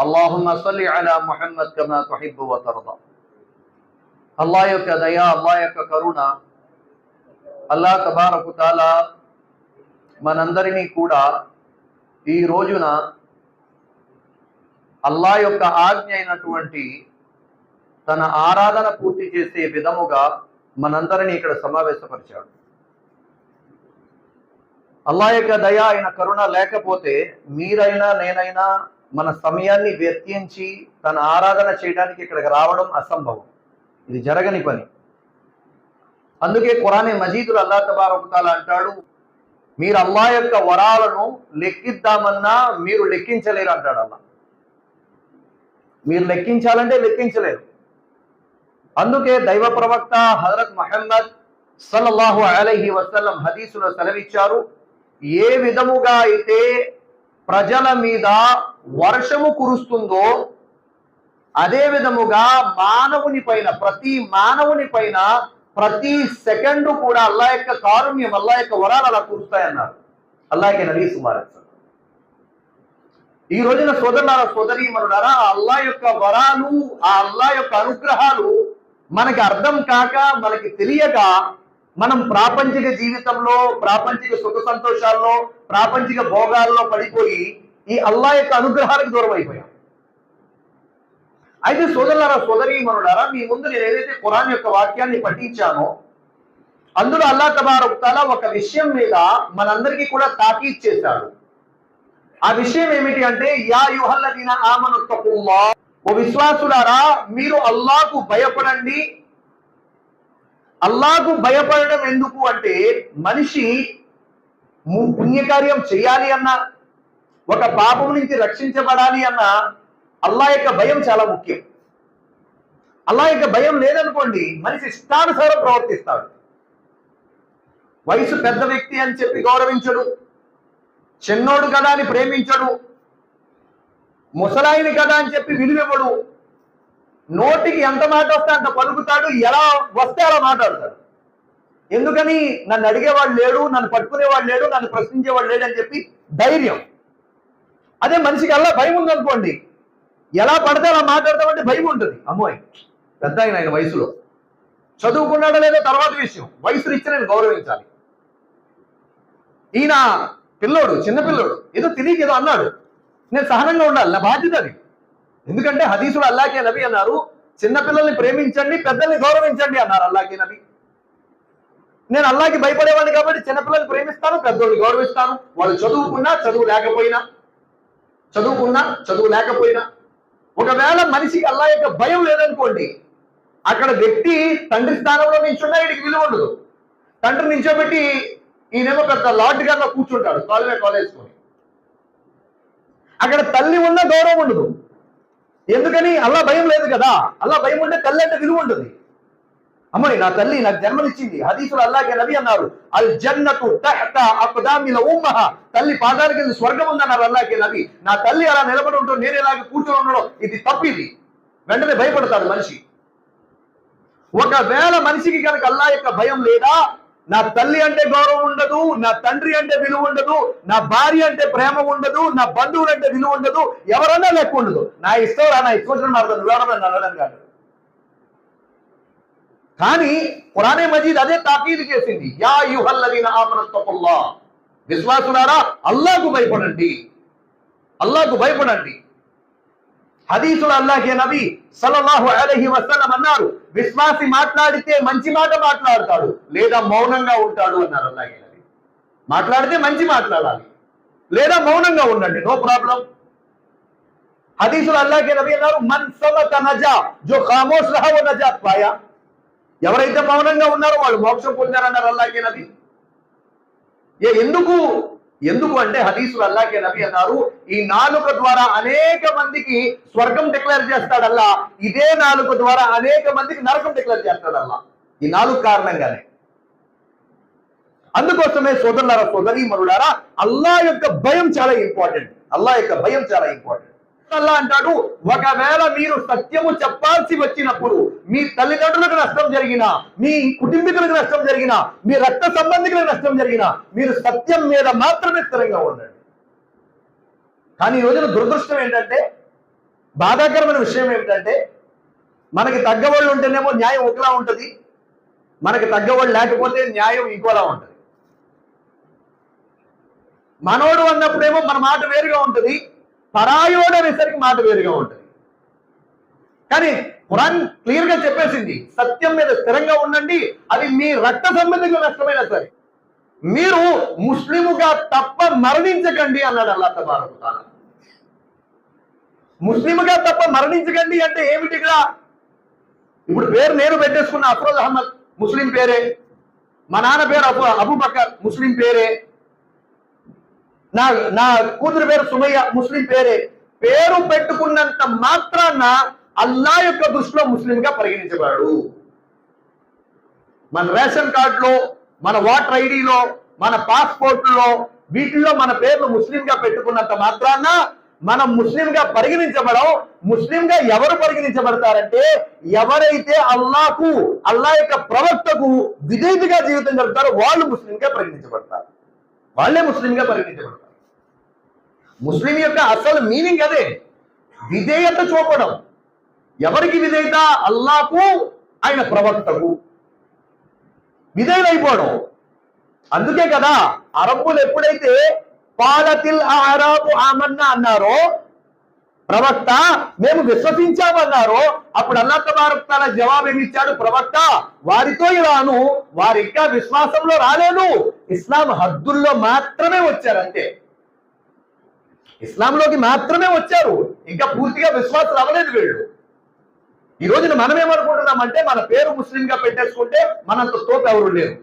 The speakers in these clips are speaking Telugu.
అల్లాహుమ్మ సల్లి అలా మొహమ్మద్ కమా తొహిబ్బు వతరదా అల్లా యొక్క దయ అల్లా యొక్క కరుణ అల్లా తబారకుతాల మనందరినీ కూడా ఈ రోజున అల్లా యొక్క ఆజ్ఞ అయినటువంటి తన ఆరాధన పూర్తి చేసే విధముగా మనందరినీ ఇక్కడ సమావేశపరిచాడు అల్లా యొక్క దయ అయిన కరుణ లేకపోతే మీరైనా నేనైనా మన సమయాన్ని వ్యర్థించి తన ఆరాధన చేయడానికి ఇక్కడికి రావడం అసంభవం. ఇది జరగని పని. అందుకే కురానే మజీదులు అల్లా తబారకుతాల అంటాడు మీరు అల్లా యొక్క వరాలను లెక్కిద్దామన్నా మీరు లెక్కించలేరు అంటాడు అల్లా మీరు లెక్కించాలంటే లెక్కించలేరు. అందుకే దైవ ప్రవక్త హజరత్ మహమ్మద్ సల్లల్లాహు అలహి వసల్లం హదీసులో సెలవిచ్చారు ఏ విధముగా అయితే ప్రజల మీద వర్షము కురుస్తుందో అదే విధముగా మానవుని పైన ప్రతి మానవుని పైన ప్రతి సెకండ్ కూడా అల్లా యొక్క కారుణ్యం అల్లా యొక్క వరాలు అలా కురుస్తాయన్నారు. అల్లాకే నబీ సుమార్ ఈ రోజున సోదరులారా సోదరి మనులారా అల్లా యొక్క వరాలు ఆ అల్లా యొక్క అనుగ్రహాలు మనకి అర్థం కాక మనకి తెలియక మనం ప్రాపంచిక జీవితంలో ప్రాపంచిక సుఖ సంతోషాల్లో ప్రాపంచిక భోగాల్లో పడిపోయి ఈ అల్లా యొక్క అనుగ్రహానికి దూరం అయిపోయాం. అయితే సోదరులారా సోదరి మనులారా మీ ముందు నేను ఏదైతే ఖురాన్ యొక్క వాక్యాన్ని పఠించానో అందులో అల్లా తబారకుతాల ఒక విషయం మీద మనందరికీ కూడా తాకీద్ చేశాడు. ఆ విషయం ఏమిటి అంటే యా యుహల్లదీన ఆమనుత్తకుల్లా ఓ విశ్వాసులారా మీరు అల్లాకు భయపడండి. అల్లాకు భయపడడం ఎందుకు అంటే మనిషి పుణ్యకార్యం చేయాలి అన్నా ఒక పాపం నుంచి రక్షించబడాలి అన్న అల్లా యొక్క భయం చాలా ముఖ్యం. అల్లా యొక్క భయం లేదనుకోండి మనిషి ఇష్టానుసారం ప్రవర్తిస్తాడు. వయసు పెద్ద వ్యక్తి అని చెప్పి గౌరవించడు. చిన్నోడు కదా అని ప్రేమించడు. ముసలాయిని కదా అని చెప్పి విలువివ్వడు. నోటికి ఎంత మాట వస్తే అంత పలుకుతాడు. ఎలా వస్తే అలా మాట్లాడతాడు. ఎందుకని? నన్ను అడిగేవాడు లేడు నన్ను పట్టుకునేవాడు లేడు నన్ను ప్రశ్నించేవాడు లేడు అని చెప్పి ధైర్యం. అదే మనిషికి అలా భయం ఉందనుకోండి. ఎలా పడితే అలా మాట్లాడతామంటే భయం ఉంటుంది. అమ్మాయి పెద్ద ఆయన ఆయన వయసులో. చదువుకున్నాడో లేదో తర్వాత విషయం. వయసు ఇచ్చి నేను గౌరవించాలి. ఈయన పిల్లోడు చిన్న పిల్లోడు. ఏదో తిరిగి ఏదో అన్నాడు. నేను సహనంగా ఉండాలి. నా బాధ్యత అది. ఎందుకంటే హదీసుడు అల్లాకే నబి అన్నారు చిన్న పిల్లల్ని ప్రేమించండి పెద్దల్ని గౌరవించండి అన్నారు అల్లాకే నబి. నేను అల్లాకి భయపడేవాడిని కాబట్టి చిన్నపిల్లల్ని ప్రేమిస్తాను పెద్దోళ్ళని గౌరవిస్తాను. వాళ్ళు చదువుకున్నా చదువు లేకపోయినా చదువుకున్నా చదువు లేకపోయినా ఒకవేళ మనిషికి అల్లా యొక్క భయం లేదనుకోండి అక్కడ వ్యక్తి తండ్రి స్థానంలో నించున్నా వీడికి విలువ ఉండదు. తండ్రి నించోబెట్టి ఈయనేమో పెద్ద లార్డ్ గారిలో కూర్చుంటాడు కాలేజ్ కాలేజ్కొని అక్కడ తల్లి ఉన్న గౌరవం ఉండదు. ఎందుకని? అల్లా భయం లేదు కదా. అల్లా భయం ఉంటే తల్లి అంటే విలువ ఉంటుంది అమ్మాయి నా తల్లి నాకు జన్మనిచ్చింది. హదీసులు అల్లాగే నబి అన్నారు అల్ జన్నతు తహత అక్దామిల ఉమ్మహ. తల్లి పాదాల కింద స్వర్గం ఉందన్నారు అల్లాకే నబి. నా తల్లి అలా నిలబడి ఉంటాడు నేను ఇలాగ కూర్చొని ఉండడం ఇది తప్పిది. వెంటనే భయపడతాడు మనిషి. ఒకవేళ మనిషికి కనుక అల్లా యొక్క భయం లేదా నా తల్లి అంటే గౌరవం ఉండదు నా తండ్రి అంటే విలువ ఉండదు నా భార్య అంటే ప్రేమ ఉండదు నా బంధువులు అంటే విలువ ఉండదు ఎవరన్నా లెక్క ఉండదు. నా ఇష్టం నా ఇష్టం వచ్చిన అర్థం నువ్వెవరన్నా కాదు కానీ పురాణే మజీద్ అదే తాకీదు చేసింది. యా యుహల్లదీన ఆమనత్తకుల్లా విశ్వాసులారా అల్లాకు భయపడండి. అల్లాకు భయపడండి. హదీసులు అల్లాహే నబి సల్లల్లాహు అలహి వసలం అన్నారు విశ్వాసి మాట్లాడితే మంచి మాట మాట్లాడతాడు లేదా మౌనంగా ఉంటాడు అన్నారు అల్లాహే నబి. మాట్లాడితే మంచి మాట్లాడాలి లేదా మౌనంగా ఉండండి నో ప్రాబ్లం. హదీసులు అల్లాహే నబి అన్నారు మన్ సమత నజా. జో ఖామోష్ రహా वो నజాత్ పాయా. ఎవరైతే మౌనంగా ఉన్నారో వాళ్ళు మోక్షం పొందారన్నారు అల్లాకే నబి? ఏ ఎందుకు? ఎందుకు అంటే హదీసులు అల్లాకే నబి అన్నారు ఈ నాలుక ద్వారా అనేక మందికి స్వర్గం డిక్లేర్ చేస్తాడల్లా ఇదే నాలుక ద్వారా అనేక మందికి నరకం డిక్లేర్ చేస్తాడల్లా ఈ నాలుగు కారణంగానే. అందుకోసమే సోదరులారా సోదరి మరులారా అల్లా యొక్క భయం చాలా ఇంపార్టెంట్ అల్లా యొక్క భయం చాలా ఇంపార్టెంట్ అల్లా అంటాడు ఒకవేళ మీరు సత్యము చెప్పాల్సి వచ్చినప్పుడు మీ తల్లిదండ్రులకు నష్టం జరిగినా మీ కుటుంబీకులకు నష్టం జరిగిన మీ రక్త సంబంధికులకు నష్టం జరిగిన మీరు సత్యం మీద మాత్రమే స్థిరంగా ఉండండి. కానీ ఈ రోజున దురదృష్టం ఏంటంటే బాధాకరమైన విషయం ఏమిటంటే మనకి తగ్గవాళ్ళు ఉంటేనేమో న్యాయం ఒకలా ఉంటుంది మనకి తగ్గవాళ్ళు లేకపోతే న్యాయం ఇంకోలా ఉంటుంది. మనోడు అన్నప్పుడేమో మన మాట వేరుగా ఉంటుంది పరాయోడు అనేసరికి మాట వేరుగా ఉంటుంది. కానీ ఖురాన్ క్లియర్గా చెప్పేసింది సత్యం మీద స్థిరంగా ఉండండి అది మీ రక్త సంబంధించిన నష్టమైనా సరే. మీరు ముస్లిముగా తప్ప మరణించకండి అన్నాడు అల్లా తబారకు ముస్లిముగా ముస్లింగా తప్ప మరణించకండి అంటే ఏమిటిగా ఇప్పుడు పేరు నేను పెట్టేసుకున్న అఫ్రోజ్ అహ్మద్ ముస్లిం పేరే మా నాన్న పేరు అబు అబుబకర్ ముస్లిం పేరే నా నా కూతురు పేరు సుమయ్య ముస్లిం పేరే. పేరు పెట్టుకున్నంత మాత్రాన అల్లా యొక్క దృష్టిలో ముస్లింగా పరిగణించబడు మన రేషన్ కార్డులో మన ఓటర్ ఐడిలో మన పాస్పోర్ట్లో వీటిల్లో మన పేర్లు ముస్లింగా పెట్టుకున్నంత మాత్రాన మనం ముస్లింగా పరిగణించబడం ముస్లింగా ఎవరు పరిగణించబడతారంటే ఎవరైతే అల్లాకు అల్లా యొక్క ప్రవక్తకు విధేయతగా జీవితం గడుపుతారో వాళ్ళు ముస్లింగా పరిగణించబడతారు. వాళ్ళే ముస్లింగా పరిగణించబడతారు. ముస్లిం యొక్క అసలు మీనింగ్ అదే. విధేయత చూపడం. ఎవరికి విధేయత? అల్లాకు ఆయన ప్రవక్తకు. విధేయులైపోవడం. అందుకే కదా అరబ్బులు ఎప్పుడైతే పాలతిల్ అరాబు ఆమన్నా అన్నారో ప్రవక్త మేము విశ్వసించామన్నారు. అప్పుడు అల్లా తబారక్ తాలా జవాబు ఏమిచ్చాడు ప్రవక్త వారితో ఇలాను వారి ఇంకా విశ్వాసంలో రాలేదు. ఇస్లాం హద్దుల్లో మాత్రమే వచ్చారు అంతే. ఇస్లాంలోకి మాత్రమే వచ్చారు. ఇంకా పూర్తిగా విశ్వాసం అవ్వలేదు వీళ్ళు. ఈ రోజున మనం ఏమనుకుంటున్నామంటే మన పేరు ముస్లింగా పెట్టేసుకుంటే మనంత తోపు ఎవరు లేరు.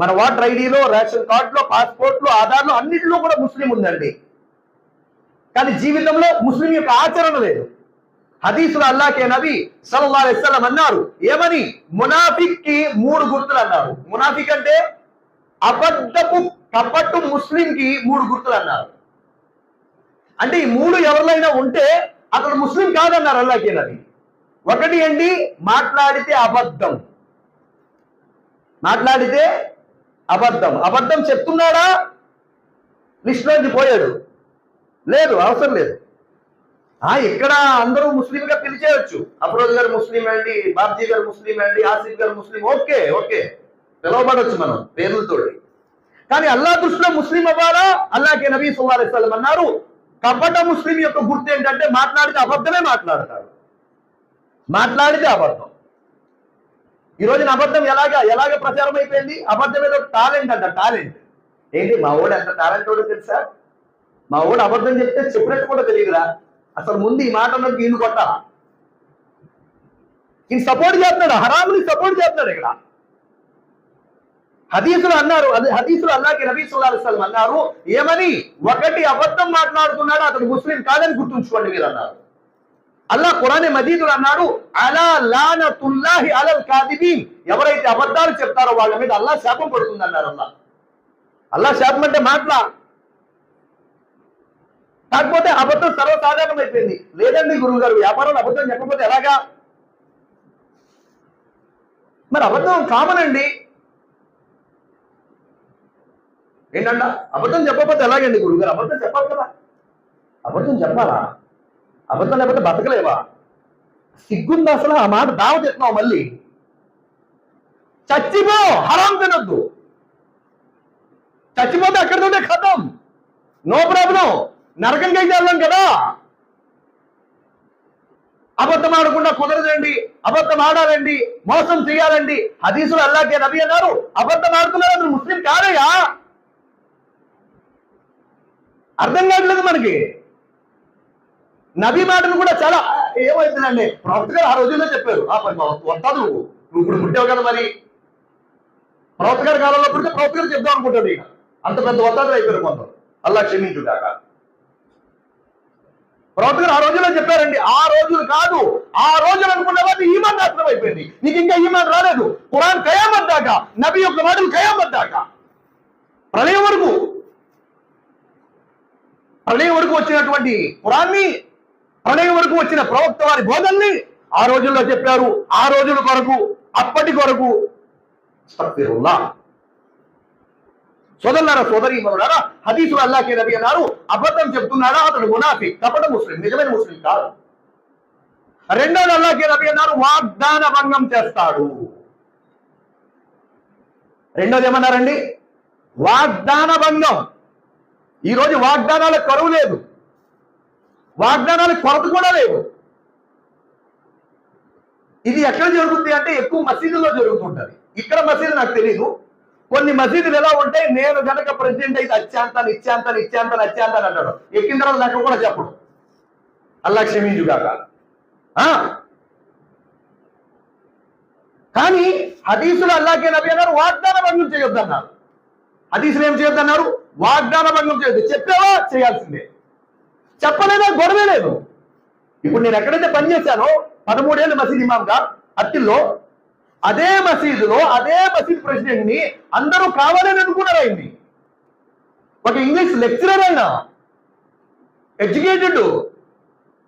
మన ఓటర్ ఐడిలో రేషన్ కార్డులో పాస్పోర్ట్లో ఆధార్లో అన్నింటిలో కూడా ముస్లిం ఉందండి. కానీ జీవితంలో ముస్లిం యొక్క ఆచరణ లేదు. హదీసులు అల్లాకే నబి సల్లల్లాహు అన్నారు ఏమని? మునాఫిక్కి మూడు గుర్తులు అన్నారు. మునాఫిక్ అంటే అబద్ధపు కపట్టు ముస్లిం కి మూడు గుర్తులు అన్నారు. అంటే ఈ మూడు ఎవరినైనా ఉంటే అతడు ముస్లిం కాదన్నారు అల్లాకే నబి. ఒకటి అండి మాట్లాడితే అబద్ధం. మాట్లాడితే అబద్ధం. అబద్ధం చెప్తున్నాడా? లిస్ట్లోంచి పోయాడు. లేదు అవసరం లేదు. ఆ ఇక్కడ అందరూ ముస్లింగా పిలిచేయచ్చు. అఫరోజ్ గారు ముస్లిం అండి బాబ్జీ గారు ముస్లిం అండి ఆసిఫ్ గారు ముస్లిం ఓకే ఓకే. పిలవబడచ్చు మనం పేర్లతో కానీ అల్లా దృష్టిలో ముస్లిం అవ్వాలా? అల్లాకే నబీ సుల్లా సలం అన్నారు. కపట ముస్లిం యొక్క గుర్తు ఏంటంటే మాట్లాడితే అబద్ధమే మాట్లాడతాడు మాట్లాడితే అబద్ధం. ఈ రోజున అబద్ధం ఎలాగా ఎలాగ ప్రచారం అయిపోయింది? అబద్ధం ఏదో టాలెంట్ అంట టాలెంట్. ఏంటి మా ఓడు ఎంత టాలెంట్ ఓడో తెలుసా? మా వాడు అబద్ధం చెప్తే చెప్పినట్టు కూడా తెలియదురా. అసలు ముందు ఈ మాట ఉన్నది ఈయన కొట్టాలా? ఈయన సపోర్ట్ చేస్తున్నాడు? హరాముని సపోర్ట్ చేస్తున్నాడు ఇక్కడ? హదీసులు అన్నారు హదీసులు అల్లాకి నబీ సుల్లాహు అన్నారు ఏమని? ఒకటి అబద్ధం మాట్లాడుతున్నాడు? అతడు ముస్లిం కాదని గుర్తుంచుకోండి మీరు అన్నారు. అల్లా కురానే మజీదులు అన్నాడు అలా లానతుల్లాహి అలల్ కాదిబీన్. ఎవరైతే అబద్ధాలు చెప్తారో వాళ్ళ మీద అల్లా శాపం పడుతుంది అన్నారు అల్లా అల్లా శాపం అంటే మాట్లా? కాకపోతే అబద్ధం సర్వసాధారణం అయిపోయింది. లేదండి గురువు గారు వ్యాపారంలో అబద్ధం చెప్పకపోతే ఎలాగా? మరి అబద్ధం కామన్ అండి. ఏంటంట? అబద్ధం చెప్పకపోతే ఎలాగండి గురువు గారు అబద్ధం చెప్పాలి కదా. అబద్ధం చెప్పాలా? అబద్ధం లేకపోతే బతకలేవా? సిగ్గుంది అసలు? ఆ మాట దావ చెప్తున్నావు మళ్ళీ. చచ్చిపో హరాం తినద్దు. చచ్చిపోతే అక్కడితోనే ఖతం. No problem. నరకంగా వెళ్ళాం కదా. అబద్ధం ఆడకుండా కుదరదండి. అబద్ధం ఆడాలండి. మోసం చేయాలండి. హదీసులు అల్లాకే నబి అన్నారు. అబద్ధం ఆడుతున్నారు అతను ముస్లిం కాదయ్యా. అర్థం కావట్లేదు మనకి. నబీ మాటలు కూడా చాలా ఏమవుతుందండి ప్రవక్త గారు ఆ రోజుల్లో చెప్పారు. ఆ పని వస్తాదు నువ్వు? నువ్వు ఇప్పుడు పుట్టావు కదా మరి. ప్రవక్త గారి కాలంలో పుడితే ప్రవక్త గారు చెప్దాం అనుకుంటాడు అంత పెద్ద వస్తాదులు అయిపోయారు కొంత అల్లా క్షమించుగాక. ప్రవక్త గారు ఆ రోజుల్లో చెప్పారండి ఆ రోజులు కాదు ఆ రోజులు అనుకున్న వాళ్ళు ఈమాన్ నాశనం అయిపోయింది. నీకు ఇంకా ఈమాన్ రాలేదు. కురాన్ కయామత్ దాకా నబీ యొక్క మాటలు కయామత్ దాకా. ప్రళయం వరకు ప్రళయం వరకు వచ్చినటువంటి కురాన్ని ప్రళయం వరకు వచ్చిన ప్రవక్త వారి బోధల్ని ఆ రోజుల్లో చెప్పారు. ఆ రోజుల కొరకు అప్పటి కొరకు అస్తగ్ఫిరుల్లా. సోదరులారా సోదరి మనులారా హదీసులు అల్లాకే నబి అన్నారు అబద్ధం చెప్తున్నాడా అతడు మునాఫి? తప్పట ముస్లిం నిజమైన ముస్లిం కాదు. రెండోది అల్లాకే నబి అన్నారు వాగ్దాన భంగం చేస్తాడు. రెండోది ఏమన్నారండి? వాగ్దాన భంగం. ఈరోజు వాగ్దానాల కరువు లేదు. వాగ్దానాల కొరత కూడా లేదు. ఇది ఎక్కడ జరుగుతుంది అంటే ఎక్కువ మసీదుల్లో జరుగుతుంటది. ఇక్కడ మసీదు నాకు తెలియదు కొన్ని మసీదులు ఎలా ఉంటాయి? నేను గనక ప్రెసిడెంట్ అయితే అత్యాంతాను ఇచ్చాంతాను ఇచ్చాంతాను అత్యాంతాను అంటాడు. ఎక్కిన తర్వాత నాకు కూడా చెప్పడు. అల్లా క్షమించుగాక ఆ? కానీ హదీసులు అల్లాకే నబీ అన్నారు వాగ్దాన భంగం చేయొద్దన్నారు. హదీసులు ఏం చేయొద్దన్నారు? వాగ్దాన భంగం చేయొద్దు. చెప్పావా? చేయాల్సిందే. చెప్పలేదా? గొడవే లేదు. ఇప్పుడు నేను ఎక్కడైతే పనిచేశానో పదమూడేళ్ళు మసీద్ ఇమాంగా అత్తిల్లో అదే మసీదులో అదే మసీద్ ప్రెసిడెంట్ని అందరూ కావాలని అనుకున్నారు ఆయన్ని. ఒక ఇంగ్లీష్ లెక్చరర్ అయినా ఎడ్యుకేటెడ్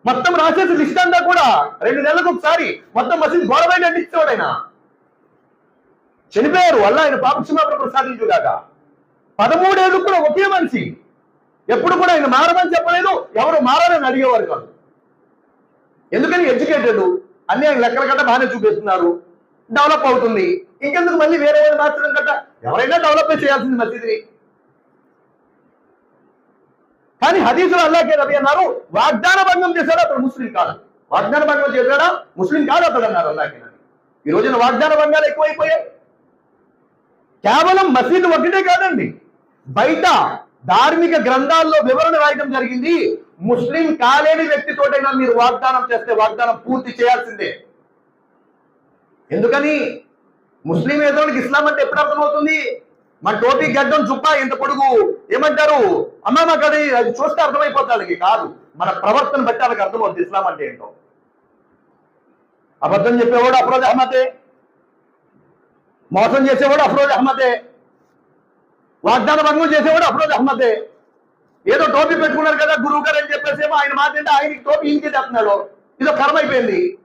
మొత్తం రాసేసి లిస్ట్ అంతా కూడా రెండు నెలలకు ఒకసారి మొత్తం మసీద్ గోడ బయట ఆయన. చనిపోయారు వల్ల ఆయన పాపక్షమాపణ ప్రసాదించుగాక పదమూడేళ్ళు కూడా ఒకే మనిషి. ఎప్పుడు కూడా ఆయన మారమని చెప్పలేదు ఎవరు మారాలని అడిగేవారు కాదు. ఎందుకని ఎడ్యుకేటెడ్? అన్ని ఆయన లెక్కల కంటే బాగానే చూపిస్తున్నారు. డెవలప్ అవుతుంది. ఇంకెందుకు మళ్ళీ వేరే వాళ్ళు మార్చడం కట్ట? ఎవరైనా డెవలప్ చేయాల్సింది మసీదుని. కానీ హదీసులు అల్లాకే రవి అన్నారు వాగ్దాన భంగం చేశాడు అతడు ముస్లిం కాదు. వాగ్దాన భంగం చేశాడా? ముస్లిం కాదు అతడు అన్నారు అల్లాకే ఈ రోజున వాగ్దాన భంగాలు ఎక్కువైపోయాయి. కేవలం మసీదు ఒకటే కాదండి బయట ధార్మిక గ్రంథాల్లో వివరణ రాయడం జరిగింది. ముస్లిం కాలేని వ్యక్తితోటైనా మీరు వాగ్దానం చేస్తే వాగ్దానం పూర్తి చేయాల్సిందే. ఎందుకని ముస్లిం ఏదోనికి ఇస్లాం అంటే ఎప్పుడు అర్థమవుతుంది? మన టోపీ గడ్డం చుప్ప ఇంత పొడుగు ఏమంటారు? అమ్మ మాకు అది అది చూస్తే అర్థమైపోతుంది కాదు. మన ప్రవర్తన బట్టి వాళ్ళకి అర్థమవుతుంది ఇస్లాం అంటే ఏంటో. అబద్ధం చెప్పేవాడు అఫ్రోజ్ అహ్మదే. మోసం చేసేవాడు అఫ్రోజ్ అహ్మదే. వాగ్దాన భంగం చేసేవాడు అఫ్రోజ్ అహ్మదే. ఏదో టోపీ పెట్టుకున్నారు కదా గురువు గారు అని చెప్పేసేమో ఆయన మాట అంటే ఆయనకి టోపీ ఇంకే చెప్తున్నాడు ఇదో కర్మ అయిపోయింది.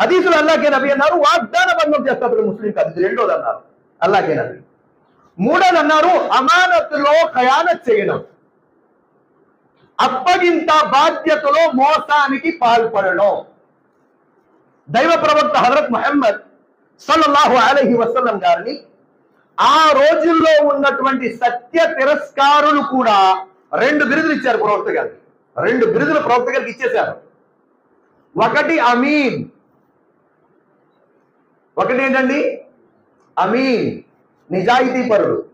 హదీసులు అల్లాకే నబి అన్నారు వాగ్దాన భంగం చేస్తారు ముస్లిం కాదు ఇది రెండోది అన్నారు. అల్లాకే నబి. మూడోది అన్నారు అమానత్తులో ఖయానత్ చేయడం. అప్పగింత బాధ్యతలో మోసానికి పాల్పడడం. దైవ ప్రవక్త హజరత్ మహమ్మద్ సల్లల్లాహు అలహి వసల్లం గారిని ఆ రోజుల్లో ఉన్నటువంటి సత్య తిరస్కారులు కూడా రెండు బిరుదులు ఇచ్చారు ప్రవక్త గారికి. రెండు బిరుదులు ప్రవక్త గారికి ఇచ్చేశారు. ఒకటి అమీన్. ఒకటి ఏంటండి అమీన్ నిజాయితీ పరుడు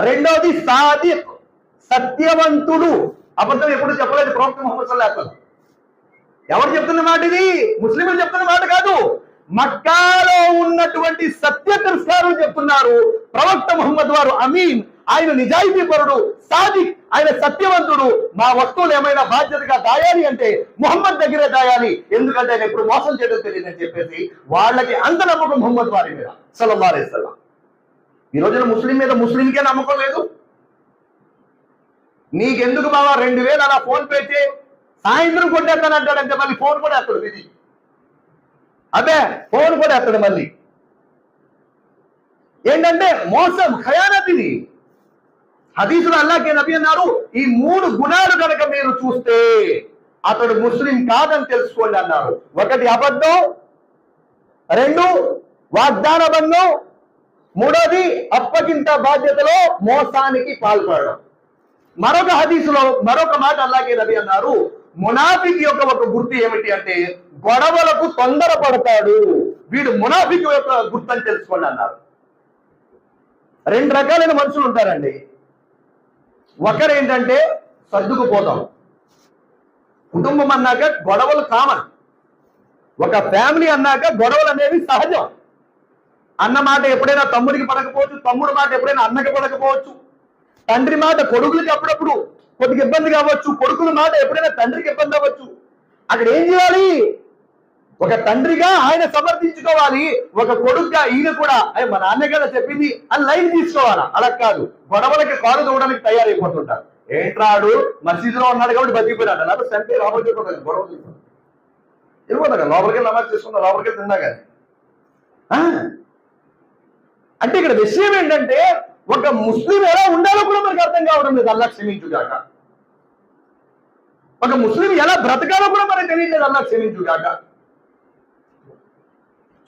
రెండోది సాదిక్ సత్యవంతుడు. అబద్ధం ఎప్పుడు చెప్పలేదు ప్రవక్త ముహమ్మద్ సల్లాహం ఎవరు చెప్తున్న మాట ఇది? ముస్లింలు చెప్తున్న మాట కాదు. మక్కాలో ఉన్నటువంటి సత్య తిరస్కారులు చెప్తున్నారు ప్రవక్త ముహమ్మద్ వారు అమీన్. ఆయన నిజాయితీ పరుడు సాదిక్ ఆయన సత్యవంతుడు. మా వస్తువులు ఏమైనా బాధ్యతగా దాయాలి అంటే ముహమ్మద్ దగ్గరే దాయాలి. ఎందుకంటే ఆయన ఇప్పుడు మోసం చేయడం తెలియదని చెప్పేసి వాళ్ళకి అంత నమ్మకం ముహమ్మద్ వారి మీద సల్లల్లాహు ఈ రోజున ముస్లిం మీద ముస్లింకే నమ్మకం లేదు. నీకెందుకు బావా రెండు వేలు అలా ఫోన్ పే చే సాయంత్రం కొట్టేస్తానంటాడంటే మళ్ళీ ఫోన్ కూడా వేస్తాడు విధి. అదే ఫోన్ కూడా వేస్తాడు మళ్ళీ. ఏంటంటే మోసం ఖయానత్ ఇది. హదీసులు అల్లాకే నబి అన్నారు ఈ మూడు గుణాలు కనుక మీరు చూస్తే అతడు ముస్లిం కాదని తెలుసుకోండి అన్నారు. ఒకటి అబద్ధం రెండు వాగ్దాన బంధం మూడోది అప్పగింత బాధ్యతలో మోసానికి పాల్పడడం. మరొక హదీసులో మరొక మాట అల్లాగే నబి అన్నారు మునాఫిక్ యొక్క ఒక గుర్తు ఏమిటి అంటే గొడవలకు తొందరపడతాడు. వీడు మునాఫిక్ యొక్క గుర్తు అని తెలుసుకోండి అన్నారు. రెండు రకాలైన మనుషులు ఉంటారండి. ఒకరు ఏంటంటే సర్దుకుపోతాం. కుటుంబం అన్నాక గొడవలు కామన్ ఒక ఫ్యామిలీ అన్నాక గొడవలు అనేవి సహజం. అన్న మాట ఎప్పుడైనా తమ్ముడికి పడకపోవచ్చు తమ్ముడు మాట ఎప్పుడైనా అన్నకి పడకపోవచ్చు. తండ్రి మాట కొడుకులకి అప్పుడప్పుడు కొద్దిగా ఇబ్బంది కావచ్చు కొడుకుల మాట ఎప్పుడైనా తండ్రికి ఇబ్బంది అవ్వచ్చు. అక్కడ ఏం చేయాలి? ఒక తండ్రిగా ఆయన సమర్థించుకోవాలి. ఒక కొడుకుగా ఈయన కూడా. అయ్య మా నాన్నే కదా చెప్పింది. అని లైన్ తీసుకోవాలా? అలా కాదు. గొడవలకి కాలు దూడడానికి తయారైపోతుంటారు. ఏంట్రాడు మసీదులో ఉన్నాడు కాబట్టి బతికిపోయినాడు. లేకపోతే సంటే లోపలికి వెళ్ళిపోతాడు, గొడవ వెళ్ళిపోతాడు లోపలికి నమాజ్ చేసుకున్నా లోపలికి తిన్నా కానీ ఆ? అంటే ఇక్కడ విషయం ఏంటంటే ఒక ముస్లిం ఎలా ఉండాలో కూడా మనకు అర్థం కావడం లేదు. అల్లా క్షమించుగాక. ఒక ముస్లిం ఎలా బ్రతకాలో కూడా మనకు తెలియలేదు అల్లా క్షమించుగాక.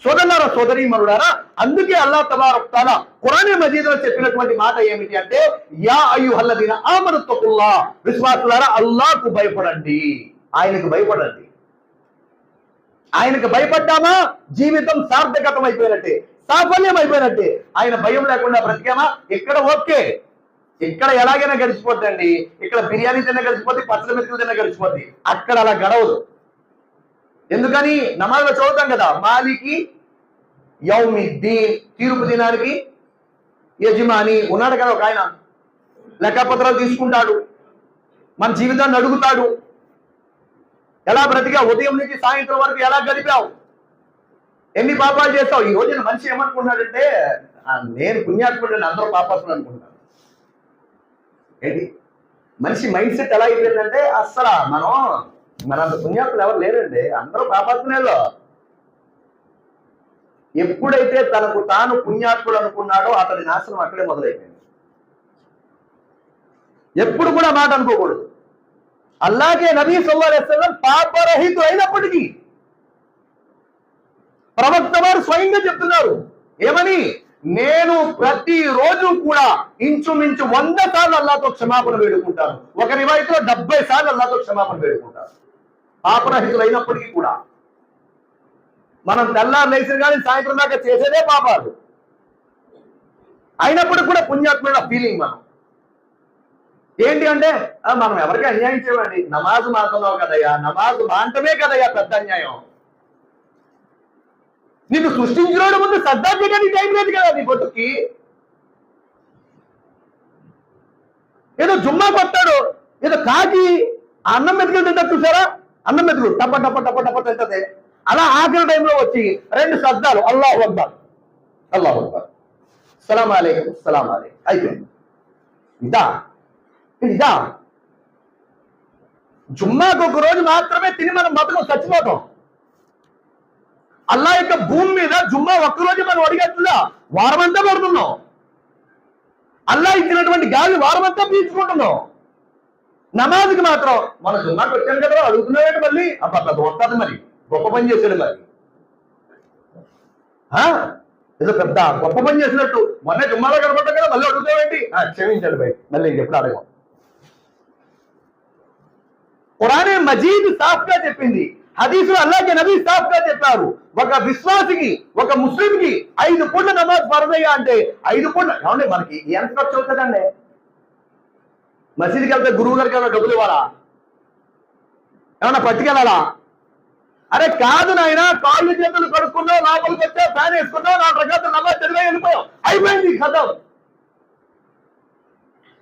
సోదరులారా సోదరి మరుడారా అందుకే అల్లా తబారక్తాల కురానే మజీద్లో చెప్పినటువంటి మాట ఏమిటి అంటే యా అయ్యుహల్లదీన ఆమనత్తకుల్లా విశ్వాసులారా అల్లాకు భయపడండి. ఆయనకు భయపడండి. ఆయనకు భయపడ్డామా? జీవితం సార్థకతం అయిపోయినట్టే సాఫల్యం అయిపోయినట్టే ఆయన భయం లేకుండా బ్రతికామా? ఇక్కడ ఓకే. ఇక్కడ ఎలాగైనా గడిచిపోద్దండి. ఇక్కడ బిర్యానీ తిన్న గడిచిపోద్ది పచ్చడి మెతుకులు తిన్న గడిచిపోద్ది. అక్కడ అలా గడవదు. ఎందుకని? నమాజ్లో చదువుతాం కదా. మాలికి యౌమిద్దీన్ తీర్పు దినానికి యజమాని ఉన్నాడు కదా ఒక ఆయన. లెక్కపత్రాలు తీసుకుంటాడు. మన జీవితాన్ని అడుగుతాడు. ఎలా బ్రతికా ఉదయం నుంచి సాయంత్రం వరకు ఎలా గడిపావు? ఎన్ని పాపాలు చేస్తావు? ఈ రోజున మనిషి ఏమనుకున్నాడంటే నేను పుణ్యాత్ముడిని అందరూ పాపాత్ములు అనుకుంటాను ఏంటి? మనిషి మైండ్ సెట్ ఎలా అయిపోయిందంటే అస్సలు మనం మనంత పుణ్యాత్తులు ఎవరు లేరండి? అందరూ పాపాత్ములేలో ఎప్పుడైతే తనకు తాను పుణ్యాత్ముడు అనుకున్నాడో అతడి నాశనం అక్కడే మొదలైపోయింది. ఎప్పుడు కూడా మాట అనుకోకూడదు. అల్లాగే నబీ సల్లాహం పాపరహితు అయినప్పటికీ ప్రవక్త వారు స్వయంగా చెప్తున్నారు ఏమని? నేను ప్రతిరోజు కూడా ఇంచుమించు వంద సార్లు అల్లాతో క్షమాపణ వేడుకుంటాను. ఒక రివాయితీలో డెబ్బై సార్లు అల్లాతో క్షమాపణ వేడుకుంటాను. పాపరహితులు అయినప్పటికీ కూడా. మనం తెల్లారు లేచిన కానీ సాయంత్రం దాకా చేసేదే పాపాలు. అయినప్పటికీ కూడా పుణ్యాత్మైన ఫీలింగ్ మనం. ఏంటి అంటే మనం ఎవరికి అన్యాయం చేయమండి? నమాజు మాత్రం కదయ్యా నమాజు మాంటమే కదయ్యా పెద్ద అన్యాయం. నిన్ను సృష్టించినోడు ముందు సర్దా చేయడానికి టైం లేదు కదా నీ పొట్టుకి ఏదో జుమ్మా కొట్టాడు ఏదో కాకి అన్నం మెతుకులు తింటా చూసారా? అన్నం మెతుకులు టప టప టప టప తింటది అలా ఆఖరి టైంలో వచ్చి రెండు శబ్దాలు అల్లాహ్ అక్బర్. అల్లాహ్ అక్బర్. సలాం అలైకుం సలాం అలైకుం. అయిపోయింది. ఇదా. ఇదా. జుమ్మాకు ఒక రోజు మాత్రమే తిని మనం బతకం చచ్చిపోతాం. అల్లా యొక్క భూమి మీద జుమ్మా ఒక్కరోజు మనం అడిగట్లా వారమంతా పడుతున్నాం. అల్లా ఇచ్చినటువంటి గాలి వారమంతా పీల్చుకుంటున్నాం. నమాజ్కి మాత్రం మన జుమ్మాకి వచ్చాను కదా అడుగుతున్నాడు మళ్ళీ అప్పుడు అది వస్తుంది మరి. గొప్ప పని చేశాడు మరి. ఆ? ఏదో పెద్ద గొప్ప పని చేసినట్టు. మొన్న జుమ్మాలో కనపడ్డా కదా మళ్ళీ అడుగుతావేంటి ఆ, క్షమించండి భయ్. మళ్ళీ ఇంకెప్పుడు అడగం. ఖురానే మజీద్ సాఫ్గా చెప్పింది. హదీసులు అల్లాహ్ నబీ సాఫ్గా చెప్పారు. ఒక విశ్వాసికి ఒక ముస్లింకి ఐదు పూట నమాజ్ పరదయ్యా అంటే ఐదు పూట ఏమండి మనకి ఎంత ఖర్చు అవుతుందండి? మసీదుకి వెళ్తే గురువు గారికి ఏమైనా డబ్బులు ఇవ్వాలా? ఏమన్నా పట్టుకెళ్ళాలా? అరే కాదు నాయన కాళ్ళు చేతులు కడుక్కున్నావు లోపలికి వచ్చావు ఫ్యాన్ వేసుకున్నావు నాలుగు రకాల నమాజ్ చదివే వెళ్ళిపోయావు అయిపోయింది కథ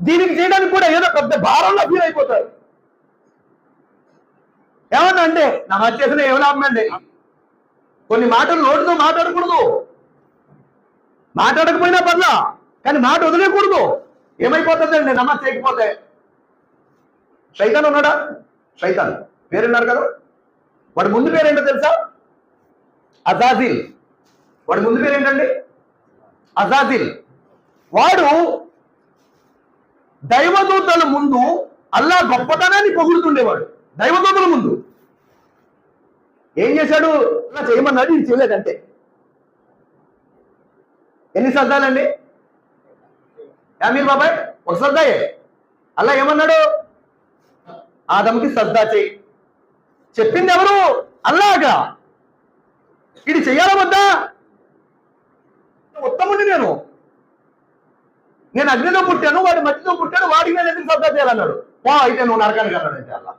దీనికి చేయడానికి కూడా ఏదో పెద్ద భారంలో ఫీల్ అయిపోతారు. ఏమన్నా అంటే నమాజ్ చేసిన ఏం లాభం అండి? కొన్ని మాటలు నోటితో మాట్లాడకూడదు. మాట్లాడకపోయినా పర్లా కానీ మాట వదిలేకూడదు. ఏమైపోతుందండి? నమాజ్ చేయకపోతే. శైతాన్ ఉన్నాడా శైతాన్. పేరున్నారు కదా? వాడి ముందు పేరు ఏంటో తెలుసా? అజాజిల్. వాడి ముందు పేరు ఏంటండి అజాజిల్. వాడు దైవదూతల ముందు అల్లా గొప్పతనాన్ని పొగుడుతుండేవాడు. దైవదూతల ముందు. ఏం చేశాడు? అలా చేయమన్నాడు ఇది చేయలేదంటే. ఎన్ని శ్రద్ధాలండి మీరు బాబాయ్ ఒక సద్దాయే అల్లా ఏమన్నాడు? ఆదమ్కి సద్దా చెయ్యి చెప్పింది ఎవరు అల్లాక ఇది చెయ్యాలా వద్దా? ఉత్తముండి నేను. నేను అగ్నిలో పుట్టాను వాడి మట్టిలో పుట్టాను వాడికి నేను ఎందుకు సద్దా చేయాలన్నాడు? వా అయితే నువ్వు నరకానికి అన్నాడంటే అల్లా.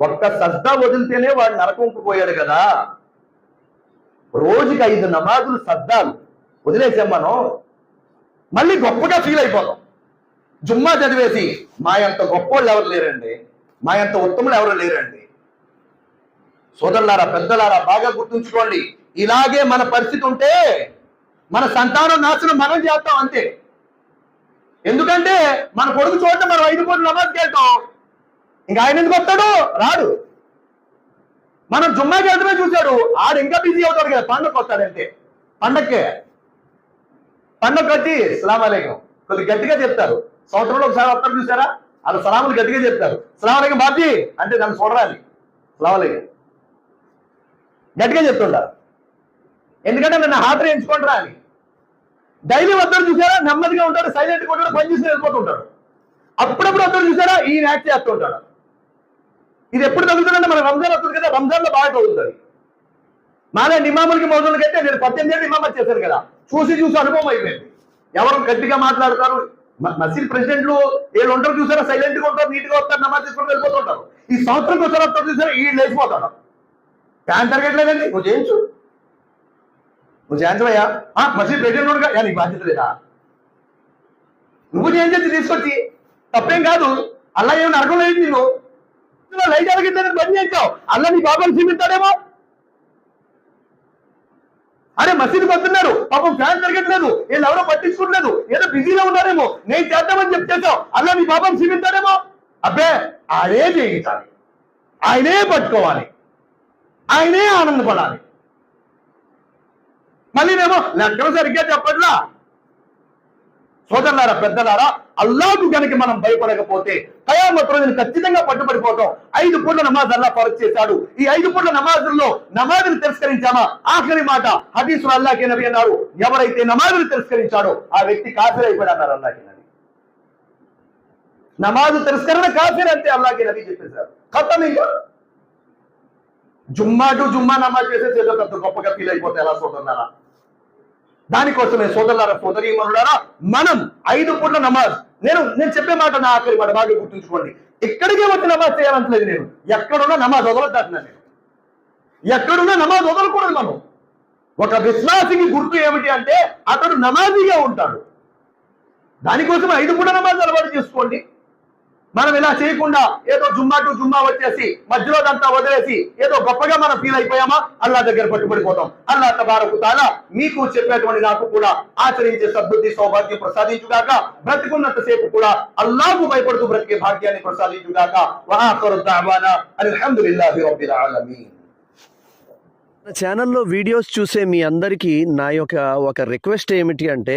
ఒక్క సద్దా వదిలితేనే వాడు నరకంకు పోయాడు కదా. రోజుకి ఐదు నమాజులు సద్దాలు వదిలేసాం మనం మళ్ళీ గొప్పగా ఫీల్ అయిపోదాం జుమ్మా చదివేసి మా ఎంత గొప్పోళ్ళు ఎవరు లేరండి? మా అంత ఉత్తములు ఎవరు లేరండి? సోదరులారా పెద్దలారా బాగా గుర్తుంచుకోండి. ఇలాగే మన పరిస్థితి ఉంటే మన సంతానం నాశనం మనం చేస్తాం అంతే. ఎందుకంటే మన కొడుకు చూడటం మనం ఐదు కోట్లు నమాజ్కి వెళ్తాం. ఇంకా ఆయన ఎందుకు వస్తాడు? రాడు. మనం జుమ్మాకి వెళ్తమే చూశాడు ఆడు ఇంకా బిజీ అవుతాడు కదా పండగ వస్తాడంటే పండక్కే. పండుగ వచ్చి సలాం కొద్ది గట్టిగా చెప్తారు. సంవత్సరంలో ఒకసారి వస్తారు చూసారా? వాళ్ళు సలాములు గట్టిగా చెప్తారు. సలాం బాబీ అంటే నన్ను చూడరాలి సలాం గట్టిగా చెప్తుంటారు ఎందుకంటే నన్ను హాజరు ఎంచుకుంటారా అని డైలీ వద్దరు చూసారా? నెమ్మదిగా ఉంటారు సైలెంట్గా కొట్టడం పని చేసి వెళ్ళిపోతుంటారు అప్పుడప్పుడు వద్దరు చూసారా? ఈయన యాక్ట్ చేస్తుంటాడు ఇది ఎప్పుడు తగ్గుతుందంటే మన రంజాన్ వస్తుంది కదా రంజాన్లో బాగా తగ్గుతుంది మాదే నిమాములకి మౌజులకి అయితే నేను పద్దెనిమిది ఏళ్ళు నిమామత్ చేశాను కదా. చూసి చూసి అనుభవం అయిపోయింది. ఎవరు గట్టిగా మాట్లాడతారు? మ- మసీద్ ప్రెసిడెంట్లు వీళ్ళు ఉంటారు చూసారా? సైలెంట్గా ఉంటారు నీట్గా వస్తారు నమాజ్ తీసుకొని వెళ్ళిపోతుంటారు. ఈ సంవత్సరం ఒకసారి వస్తారు చూసారా? ఈ లేచిపోతాడు ఫ్యాన్ తరగట్లేదండి నువ్వు చేయించు. నువ్వు చేయించవయ్యా. ఆ, మసీద్ ప్రెసిడెంట్ నీకు బాధ్యత లేదా? నువ్వు చేయించి తీసుకొచ్చి. తప్పేం కాదు. అలా ఏమి నరకం లేదు నేను లైట్ అడిగితే బంద్ చేయించావు. అలా నీ బాబాను చూపిస్తాడేమో అరే మసీదుకి వస్తున్నారు పాపం ఫ్యాన్ తిరగట్లేదు. వీళ్ళు ఎవరో పట్టించుకుంటున్నారు ఏదో బిజీలో ఉన్నారేమో. నేను చేద్దామని చెప్తేసావు అలా నీ పాపం చూపిస్తాడేమో అబ్బే ఆయనే జీవితాలి. ఆయనే పట్టుకోవాలి. ఆయనే ఆనందపడాలి. మళ్ళీనేమో లెక్కలు సరిగ్గా చెప్పట్లా? సోదరులారా పెద్దలారా అల్లాకు గనక మనం భయపడకపోతే కయామత్ రోజున ఖచ్చితంగా పట్టుబడిపోతాం. ఐదు పూట్ల నమాజ్ అల్లా ఫరజ్ చేశాడు. ఈ ఐదు పూట్ల నమాజుల్లో నమాజును తిరస్కరించామా? ఆఖరి మాట హదీసులు అల్లాకి నబి అన్నారు ఎవరైతే నమాజును తిరస్కరించాడో ఆ వ్యక్తి కాఫీ అయిపోయాడు అన్నారు అల్లాకి నబి. నమాజు తిరస్కరణ కాఫీర్ అంటే అల్లాకి నబి చెప్పేశారు. ఖతం ఇంకా జుమ్మా టు జుమ్మా నమాజ్ చేసేది ఏదో పెద్ద గొప్పగా ఫీల్ అయిపోతే ఎలా చూడన్నారా దానికోసమే సోదరులారా సోదరీమనులారా మనం ఐదు పూట్ల నమాజ్ నేను నేను చెప్పే మాట నా ఆఖరి మాట బాగా గుర్తుంచుకోండి. ఇక్కడికే వచ్చి నమాజ్ చేయాలంటలేదు నేను. ఎక్కడున్నా నమాజ్ వదలద్దాటున్నా నేను. ఎక్కడున్నా నమాజ్ వదలకూడదు మనం. ఒక విశ్వాసికి గుర్తు ఏమిటి అంటే అతడు నమాజీగా ఉంటాడు. దానికోసం ఐదు పూట నమాజ్ అలవాటు చేసుకోండి. మనం ఇలా చేయకుండా ఏదో జుమ్మా టు జుమ్మా వచ్చేసి మధ్యలో అంతా వదిలేసి ఏదో గొప్పగా మనం ఫీల్ అయిపోయామా? అల్లా దగ్గర పట్టుబడిపోతాం. అల్లా తబారకు తాలా మీకు చెప్పేటువంటి నాకు కూడా ఆచరించే సద్బుద్ధి సౌభాగ్యం ప్రసాదించుగాక బ్రతికున్నంత సేపు కూడా అల్లాకు భయపడుతూ బ్రతికే భాగ్యాన్ని ప్రసాదించుగాక వఆఖరు ఛానల్లో వీడియోస్ చూసే మీ అందరికీ నా యొక్క ఒక రిక్వెస్ట్ ఏమిటి అంటే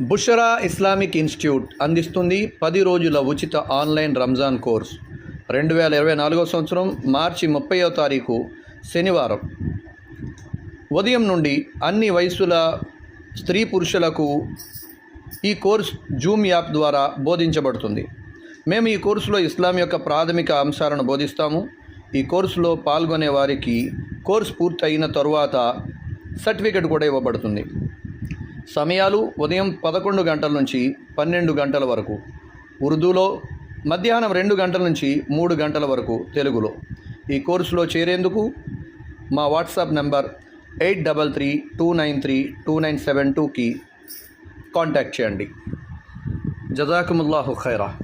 బుషరా ఇస్లామిక్ ఇన్స్టిట్యూట్ అందిస్తుంది పది రోజుల ఉచిత ఆన్లైన్ రంజాన్ కోర్స్. రెండు వేల ఇరవై నాలుగో సంవత్సరం మార్చి ముప్పయో తారీఖు శనివారం. ఉదయం నుండి అన్ని వయసుల స్త్రీ పురుషులకు ఈ కోర్స్ జూమ్ యాప్ ద్వారా బోధించబడుతుంది. మేము ఈ కోర్సులో ఇస్లాం యొక్క ప్రాథమిక అంశాలను బోధిస్తాము. ఈ కోర్సులో పాల్గొనే వారికి కోర్స్ పూర్తయిన తరువాత సర్టిఫికెట్ కూడా ఇవ్వబడుతుంది. సమయాలు ఉదయం పదకొండు గంటల నుంచి పన్నెండు గంటల వరకు. ఉర్దూలో మధ్యాహ్నం రెండు గంటల నుంచి మూడు గంటల వరకు తెలుగులో. ఈ కోర్సులో చేరేందుకు మా WhatsApp number eight double three two nine three two nine seven టూకి కాంటాక్ట్ చేయండి. జజాకుముల్లాహు ఖైరా.